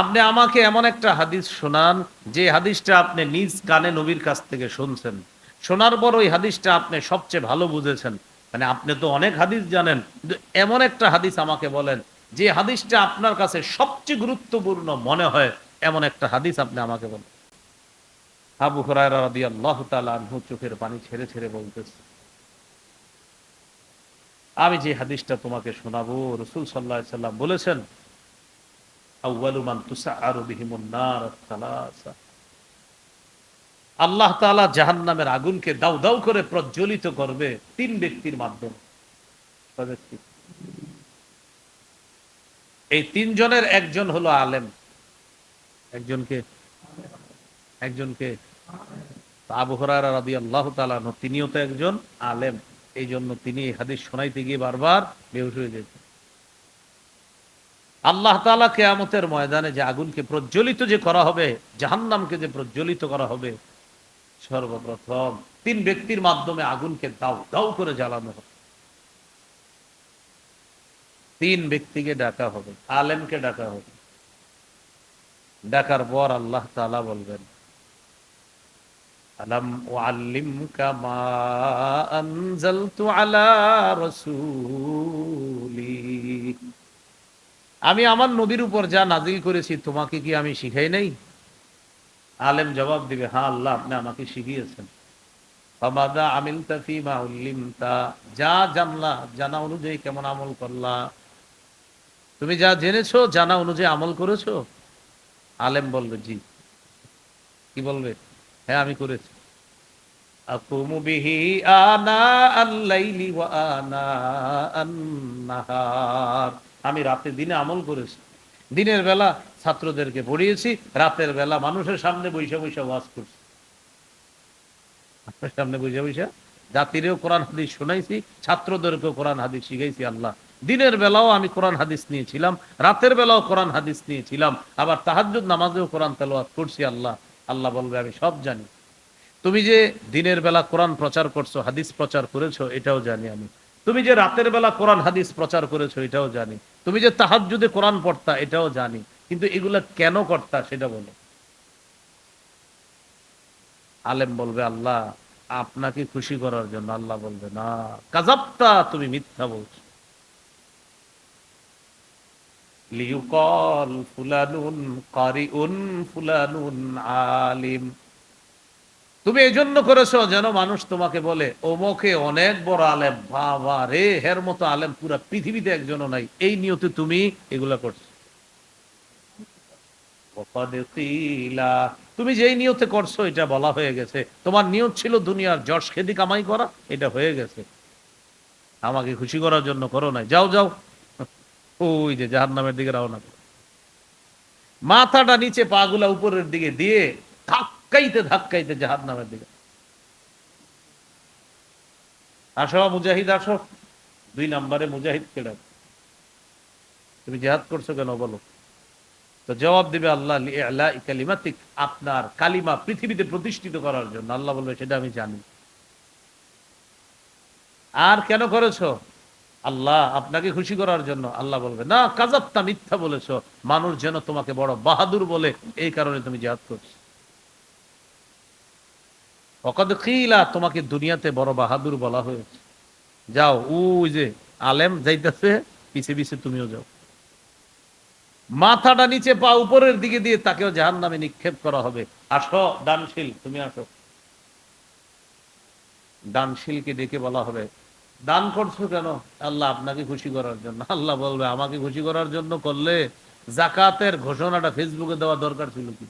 আপনি আমাকে এমন একটা হাদিস শোনান, যে হাদিসটা আপনি নিজ কানে নবীর কাছ থেকে শুনছেন। শোনার পর ওই হাদিসটা আপনি সবচেয়ে ভালো বুঝেছেন। মানে আপনি তো অনেক হাদিস জানেন এমন একটা হাদিস আমাকে বলেন, যে হাদিসটা আপনার কাছে সবচেয়ে গুরুত্বপূর্ণ মনে হয়, এমন একটা হাদিস আপনি আমাকে বলেন। আবু তাআলা চোখের পানি ছেড়ে ছেড়ে বলতেছে, আমি যে হাদিসটা তোমাকে শোনাবো, রসুল সাল্লাহ সাল্লাম বলেছেন আল্লাহ তাআলা জাহান্নামের আগুনকে দাউ দাউ করে প্রজ্বলিত করবে তিন ব্যক্তির মাধ্যমে। এই তিনজনের একজন হলো আলেম। একজনকে একজনকে আবু হরারা রাদিয়াল্লাহু তাআলা আনহু, তিনিও তো একজন আলেম। এই জন্য তিনি হাদিস শোনাইতে গিয়ে বারবার বেহুশ হয়ে যেতেন। আল্লাহ তাআলা কেয়ামতের ময়দানে যে আগুনকে প্রজ্বলিত যে করা হবে, জাহান্নামকে যে প্রজ্বলিত করা হবে, সর্বপ্রথম তিন ব্যক্তির মাধ্যমে আগুনকে দাও দাও করে জ্বালানো হবে। তিন ব্যক্তিকে ডাকা হবে, আলেমকে ডাকা হবে। ডাকার পর আল্লাহ তালা বলবেন, আলাম উআল্লিমকা মা আনজালতু আলা রাসূলি? আমি আমার নবীর উপর যা নাজিল করেছি, তোমাকে কি আমি শিখাই নাই? আলেম জবাব দিবে হ্যাঁ আল্লাহ আপনি আমাকে শিখিয়েছেন। ফামাদা যা জানলা, জানা অনুযায়ী কেমন আমল করলা। তুমি যা জেনেছো, জানা অনুযায়ী আমল করেছ? আলেম বলবে, জি। কি বলবে? হ্যাঁ আমি করেছি। আকুমু বিহি আনা আল-লাইলি ওয়া আনা আমি রাতে দিনে আমল করেছি। দিনের বেলা ছাত্রদেরকে পড়িয়েছি, রাতের বেলা মানুষের সামনে বৈশা বৈশা ওয়াজ করছি। আপনার সামনে বৈশা বৈশা জাতিরেও কোরআন হাদিস শোনাইছি, ছাত্রদেরকেও কোরআন হাদিস শিখাইছি আল্লাহ। দিনের বেলাও আমি কোরআন হাদিস নিয়েছিলাম, রাতের বেলাও কোরআন হাদিস নিয়েছিলাম, আবার তাহাজ্জুদ নামাজেও কোরআন তেলাওয়াত করছি আল্লাহ। আল্লাহ বলবে, আমি সব জানি। তুমি যে দিনের বেলা কোরআন প্রচার করছ, হাদিস প্রচার করেছ, এটাও জানি আমি। তুমি যে রাতের বেলা কোরআন হাদিস প্রচার করেছ, এটাও জানি। তুমি যে তাহাজ্জুদে কোরআন পড়তা, এটাও জানি। কিন্তু এগুলা কেন করতা, সেটা বলো। আলেম বলবে, আল্লাহ, আপনাকে খুশি করার জন্য আল্লাহ বলবে, না কাজাপ্তা তুমি মিথ্যা বলছো। লিউকল ফুলানুন, কারিউন ফুলানুন, আলিম। তুমি এই জন্য করেছ যেন মানুষ তোমাকে বলে ওমকে অনেক বড় আলেম, বাবা রে, হের মতো আলেম পুরা পৃথিবীতে একজনও নাই। এই নিয়তে তুমি এগুলা করছ। তুমি যেই নিয়তে করছ, এটা বলা হয়ে গেছে। তোমার নিয়ত ছিল দুনিয়ার যশ খেদি কামাই করা, এটা হয়ে গেছে। আমাকে খুশি করার জন্য করো নাই। যাও যাও। ওই যে জাহার নামের দিকে রওনা করো। মাথাটা নিচে পাগুলা উপরের দিকে দিয়ে ধাক্কাইতে ধাক্কাইতে জাহার নামের দিকে। আসো মুজাহিদ, আসো। দুই নম্বরে মুজাহিদ কেডা তুমি জেহাদ করছ কেন বলো? তো জবাব দিবে আল্লাহ লিআলা কালিমাতিক আপনার কালিমা পৃথিবীতে প্রতিষ্ঠিত করার জন্য। আল্লাহ বলবে, সেটা আমি জানি। আর কেন করেছ? আল্লাহ আপনাকে খুশি করার জন্য। আল্লাহ বলবে, না কাজাপ্তা মিথ্যা বলেছ। মানুষ যেন তোমাকে বড় বাহাদুর বলে, এই কারণে তুমি জাহাদ করছ। অকদ খিলা, তোমাকে দুনিয়াতে বড় বাহাদুর বলা হয়েছে। যাও, ওই যে আলেম যাইতেছে, পিছে পিছে তুমিও যাও। মাথাটা নিচে পা উপরের দিকে দিয়ে তাকেও জাহান নামে নিক্ষেপ করা হবে। আসো, দানশীল, তুমি আসো। দানশীলকে ডেকে বলা হবে, দান করছ কেন? আল্লাহ আপনাকে খুশি করার জন্য। আল্লাহ বলবে, আমাকে খুশি করার জন্য করলে জাকাতের ঘোষণাটা ফেসবুকে দেওয়া দরকার ছিল কি?